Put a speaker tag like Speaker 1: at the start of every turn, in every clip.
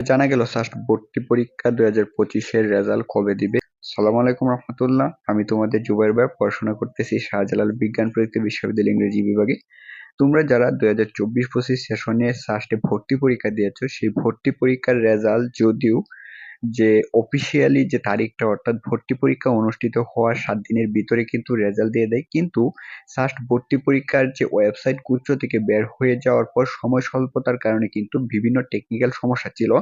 Speaker 1: জানা গেল সাস্ট ভর্তি পরীক্ষা দুই হাজার পঁচিশের রেজাল্ট কবে দিবে? সালাম আলাইকুম রহমতুল্লাহ। আমি তোমাদের জুবাইর ভাই। পড়াশোনা করতেছি শাহজালাল বিজ্ঞান প্রযুক্তি বিশ্ববিদ্যালয় ইংরেজি বিভাগে। তোমরা যারা দুই হাজার চব্বিশ পঁচিশ সেশনে সাস্টে ভর্তি পরীক্ষা দিয়েছ, সেই ভর্তি পরীক্ষার রেজাল্ট যদিও যে অফিসিয়ালি যে তারিখটা অর্থাৎ ভর্তি পরীক্ষা অনুষ্ঠিত হওয়ার সাত দিনের ভিতরে কিন্তু রেজাল্ট দিয়ে দেয়। কিন্তু সাস্ট ভর্তি পরীক্ষার যে ওয়েবসাইট কুচ্চ থেকে বের হয়ে যাওয়ার পর সময় স্বল্পতার কারণে কিন্তু বিভিন্ন টেকনিক্যাল সমস্যা ছিল,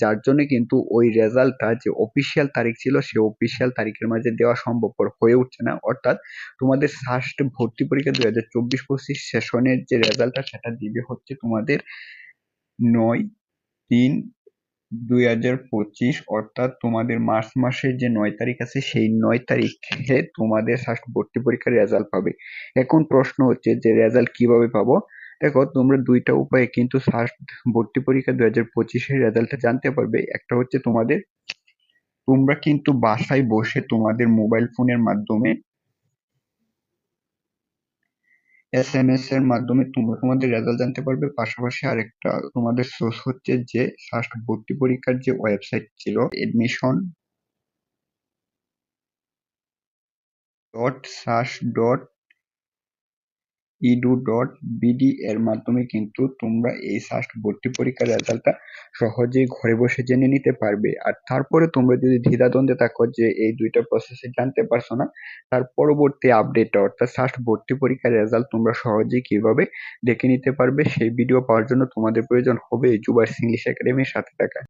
Speaker 1: যার জন্য কিন্তু ওই রেজাল্টটা যে অফিসিয়াল তারিখ ছিল, সে অফিসিয়াল তারিখের মাঝে দেওয়া সম্ভবপর হয়ে উঠছে না। অর্থাৎ তোমাদের সাস্ট ভর্তি পরীক্ষা দুই হাজার চব্বিশ পঁচিশ সেশনের যে রেজাল্টটা সেটা দিবে হচ্ছে তোমাদের নয় তিন দুই হাজার পঁচিশ, অর্থাৎ তোমাদের মার্চ মাসের যে নয় তারিখ আছে, সেই নয় তারিখে তোমাদের ফার্স্ট ভর্তি পরীক্ষার রেজাল্ট পাবে। এখন প্রশ্ন হচ্ছে যে রেজাল্ট কীভাবে পাবো? দেখো, তোমরা দুইটা উপায়ে কিন্তু ফার্স্ট ভর্তি পরীক্ষা দুই হাজার পঁচিশের রেজাল্টটা জানতে পারবে। একটা হচ্ছে তোমাদের, তোমরা কিন্তু বাসায় বসে তোমাদের মোবাইল ফোনের মাধ্যমে এস এম এস এর মাধ্যমে তোমরা তোমাদের রেজাল্ট জানতে পারবে। পাশাপাশি আরেকটা তোমাদের সোর্স হচ্ছে যে ফার্স্ট ভর্তি পরীক্ষার যে ওয়েবসাইট ছিল admission dot SAS dot edu dot BD এর মাধ্যমে কিন্তু তোমরা এই সাস্ট ভর্তি পরীক্ষার রেজাল্টটা সহজেই ঘরে বসে জেনে নিতে পারবে। আর তারপরে তোমরা যদি দ্বিধাদ্বন্দ্বে থাকো যে এই দুইটা প্রসেসে জানতে পারছ না, তার পরবর্তী আপডেট অর্থাৎ সাস্ট ভর্তি পরীক্ষার রেজাল্ট তোমরা সহজেই কীভাবে দেখে নিতে পারবে, সেই ভিডিও পাওয়ার জন্য তোমাদের প্রয়োজন হবে জুবার্স ইংলিশ একাডেমির সাথে থাকা।